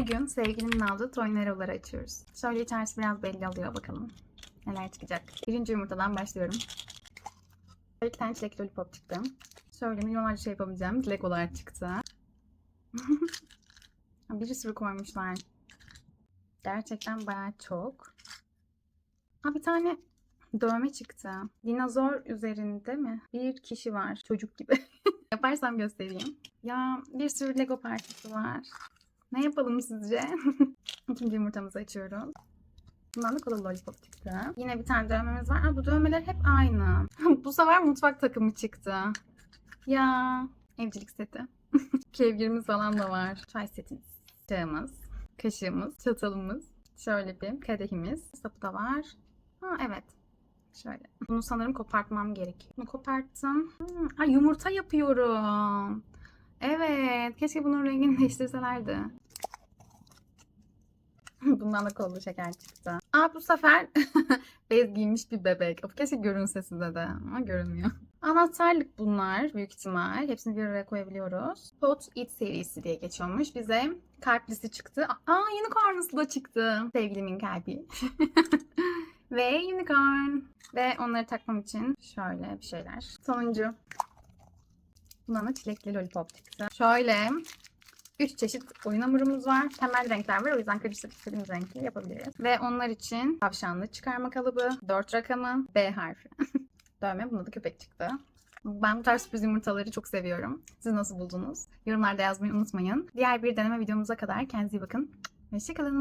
Bugün sevgilimin aldığı Toynero'ları açıyoruz. Şöyle içerisi biraz belli oluyor bakalım. Neler çıkacak. Birinci yumurtadan başlıyorum. Şöyle iki tane çilek lollipop çıktı. Şöyle milyonlarca şey yapabileceğim legolar çıktı. bir sürü koymuşlar. Gerçekten bayağı çok. Ha bir tane dövme çıktı. Dinozor üzerinde mi? Bir kişi var. Çocuk gibi. Yaparsam göstereyim. Ya bir sürü Lego parçası var. Ne yapalım sizce? İkinci yumurtamızı açıyoruz. Bundan da kola lollipop çıktı. Yine bir tane dövmemiz var. Aa, bu dövmeler hep aynı. bu sefer mutfak takımı çıktı. Ya evcilik seti. Kevgirimiz falan da var. Çay setimiz. Çağımız. Kaşığımız. Çatalımız. Şöyle bir kadehimiz. Sapı da var. Ha evet. Şöyle. Bunu sanırım kopartmam gerek. Bunu koparttım. Hmm, ha, yumurta yapıyorum. Evet. Keşke bunun rengini değiştirselerdi. Bundan da kollu şeker çıktı. Aa bu sefer bez giymiş bir bebek. Of, keşke görünse size de ama görünmüyor. Anahtarlık bunlar büyük ihtimal. Hepsini bir araya koyabiliyoruz. Hot It serisi diye geçiyormuş. Bize kalplisi çıktı. Aa unicornlusu da çıktı. Sevgilimin kalbi. Ve unicorn. Ve onları takmam için şöyle bir şeyler. Sonuncu. Bundan da çilekli lollipop çıktı. Şöyle 3 çeşit oyun hamurumuz var. Temel renkler var. O yüzden karıştırıp istediğimiz renkli yapabiliriz. Ve onlar için tavşanlı çıkarma kalıbı, 4 rakamı, B harfi. Dövme. Bunda da köpek çıktı. Ben bu tarz sürpriz yumurtaları çok seviyorum. Siz nasıl buldunuz? Yorumlarda yazmayı unutmayın. Diğer bir deneme videomuza kadar kendinize iyi bakın. Hoşçakalın.